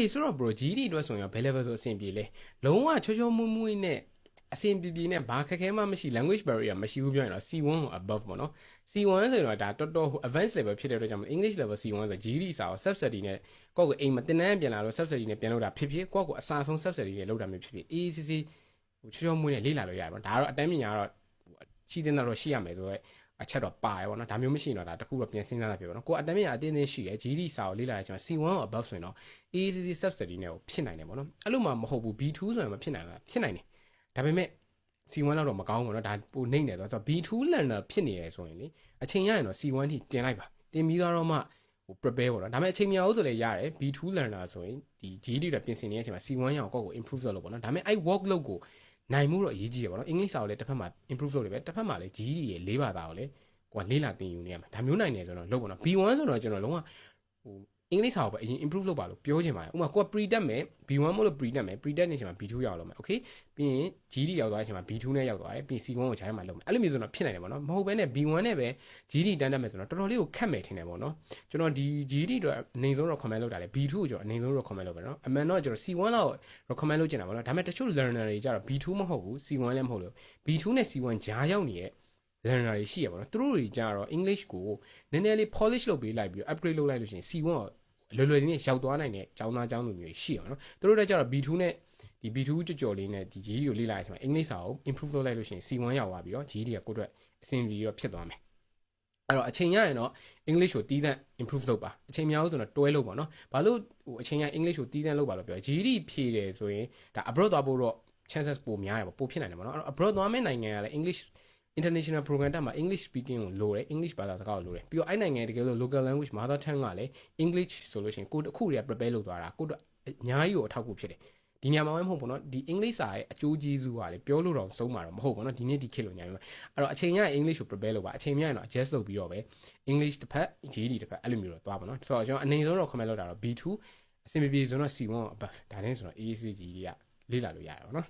အေးဆိုတော့ bro GD အတွက်ဆိုရင်ဘယ် level ဆိုအဆင်ပြေလဲလုံးဝချောချောမွေ့မွေ့နဲ့အဆင်ပြေပြေနဲ့ဘာခက်ခဲမှမရှိ language barrier မရှိဘူးပြောရင်တော့ C1 ကို above ပေါ့နော် C1 ဆိုရင်တော့ဒါတော်တော်ဟို advanced level ဖြစ်တဲ့အတွက်ကြောင့်မို့ English level C1 ဆို GD စာကို subsidy နဲ့ကိုယ့်ကိုအိမ်မတင်တန်းပြန်လာတော့ subsidy နဲ့ပြန်လုပ်တာဖြစ်ဖြစ်ကိုယ့်ကိုအစားဆုံး subsidy နဲ့လုပ်တာမျိုးဖြစ်ဖြစ်အေးစစ်စစ်ဟိုချောချောမွေ့နဲ့လေ့လာလို့ရတယ်ပေါ့ဒါကတော့အတန်းပညာကတော့ရှိတဲ့တော့ရှိရမယ်ဆိုတော့ အချက်တော့ပါတယ်ပေါ့နော်ဒါမျိုးမရှိရင်တော့ဒါတခုတော့ပြန်စဉ်းစားတာဖြစ်ပေါ့နော်ကိုယ်အတန်းပညာအတင်းအတင်းရှိတယ် GD စာကိုလေ့လာတဲ့အချိန်မှာ C1 ကို above ဆိုရင်တော့ ACC subsidy နဲ့ကိုဖြစ်နိုင်တယ်ပေါ့နော်အဲ့လိုမှမဟုတ်ဘူး B2 ဆိုရင်မဖြစ်နိုင်ဘူးဖြစ်နိုင်တယ်ဒါပေမဲ့ C1 လောက်တော့မကောင်းဘူးပေါ့နော်ဒါပိုနှိမ့်တယ်ဆိုတော့ B2 learner ဖြစ်နေရဆိုရင်လေအချိန်ရရင်တော့ C1 ထိတင်လိုက်ပါတင်ပြီးတော့မှဟို prepare ပေါ့နော်ဒါပေမဲ့အချိန်မရဘူးဆိုလည်းရတယ် B2 learner ဆိုရင်ဒီ GD တွေပြင်ဆင်နေတဲ့အချိန်မှာ C1 ရအောင်ကိုယ့်ကို improve လုပ်လို့ပေါ့နော်ဒါပေမဲ့အဲ့ workload ကို နိုင်မှုတော့အရေးကြီးတယ်ပေါ့နော် English စာကိုလည်းတစ်ဖက်မှာ improve လုပ်တယ်ပဲတစ်ဖက်မှာလည်း GD ရဲ့၄ဘာသာကိုလည်းကိုကလေးလာသင်ယူနေရမှာဒါမျိုးနိုင်နေဆိုတော့လုပ်ပေါ့နော် B1 ဆိုတော့ကျွန်တော်လုံးဝဟိုအင်္ဂလိပ်စာကိုပဲအရင် improve လုပ်ပါလို့ပြောချင်ပါတယ်ဥပမာကိုက pre တက်မယ် B1 မလို့ pre တက်မယ် pre တက်နေချိန်မှာ B2 ရောက်လာမယ် okay ပြီးရင် GD ရောက်သွားတဲ့အချိန်မှာ B2 နဲ့ရောက်သွားတယ်ပြီးရင် C1 ကိုခြားထဲမှာလုပ်မယ်အဲ့လိုမျိုးဆိုတော့ဖြစ်နိုင်တယ်ပေါ့နော်မဟုတ်ဘဲနဲ့ B1 နဲ့ပဲ GD တန်းတက်မယ်ဆိုတော့တော်တော်လေးကိုခက်မယ်ထင်တယ်ပေါ့နော်ကျွန်တော်ဒီ GD တော့အနေဆုံးတော့ comment လုပ်တာလေ B2 ကိုကျွန်တော်အနေဆုံးတော့ comment လုပ်ပဲနော်အမှန်တော့ကျွန်တော် C1 လောက် recommend လုပ်ချင်တာပေါ့နော်ဒါပေမဲ့တချို့ learner တွေကြတော့ B2 မဟုတ်ဘူး C1 လည်းမဟုတ်လို့ B2 နဲ့ C1 ဂျားရောက်နေတဲ့ learner တွေရှိရပါတော့သူတို့တွေကြတော့ English ကိုနည်းနည်းလေး polish လုပ်ပေးလိုက်ပြီးတော့ upgrade လုပ်လိုက်လို့ရှိရင် C1 ကိုလွယ်လွယ်လေးနဲ့ရောက်သွားနိုင်တဲ့ကျောင်းသားကျောင်းသူမျိုးရှိရပါတော့သူတို့တွေကြတော့ B2 နဲ့ဒီ B2 ကြော်ကြော်လေးနဲ့ဒီ GD ကိုလေ့လာရတဲ့အချိန်မှာ English စာကို improve လုပ်လိုက်လို့ရှိရင် C1 ရောက်သွားပြီးတော့ GD ကကိုယ့်အတွက်အဆင်ပြေတော့ဖြစ်သွားမယ်အဲ့တော့အချိန်ရရင်တော့ English ကိုတီးသန့် improve လုပ်ပါအချိန်များလို့ဆိုတော့တွဲလို့ပါနော်ဘာလို့ဟိုအချိန်ရ English ကိုတီးသန့်လုပ်ပါလို့ပြော GD ဖြည့်တယ်ဆိုရင်ဒါ abroad သွားဖို့တော့ chances ပိုများတယ်ပေါ့ပိုဖြစ်နိုင်တယ်ပေါ့နော်အဲ့တော့ abroad သွားမယ့်နိုင်ငံကလည်း English international program တက်မှာ English speaking ကိုလိုတယ် English ဘာသာစကားကိုလိုတယ်ပြီးတော့အဲ့နိုင်ငံတကယ်လို့ local language mother tongue ကလည်း English ဆိုလို့ရှိရင်ကိုတစ်ခုတည်း prepare လုပ်သွားတာကိုတော့အများကြီးကိုအထောက်အကူဖြစ်တယ်ဒီညမှာမဟုတ်ဘူးနော်ဒီ English စာရဲ့အကျိုးကျေးဇူးကလေပြောလို့တော့ဆုံးမှာတော့မဟုတ်ဘူးနော်ဒီနေ့ဒီခေတ်လို့ညာမှာအဲ့တော့အချိန်ရ English ကို prepare လုပ်ပါအချိန်မြရင်တော့ adjust လုပ်ပြီးတော့ပဲ English တစ်ဖက် GD တစ်ဖက်အဲ့လိုမျိုးတော့သွားပါနော်ဆိုတော့ကျွန်တော်အနေဆုံးတော့ comment လုပ်တာတော့ B2 အဆင်ပြေပြေဆိုတော့ C1 above ဒါနဲ့ဆိုတော့ AAC GD ကလေ့လာလို့ရတယ်ပေါ့နော်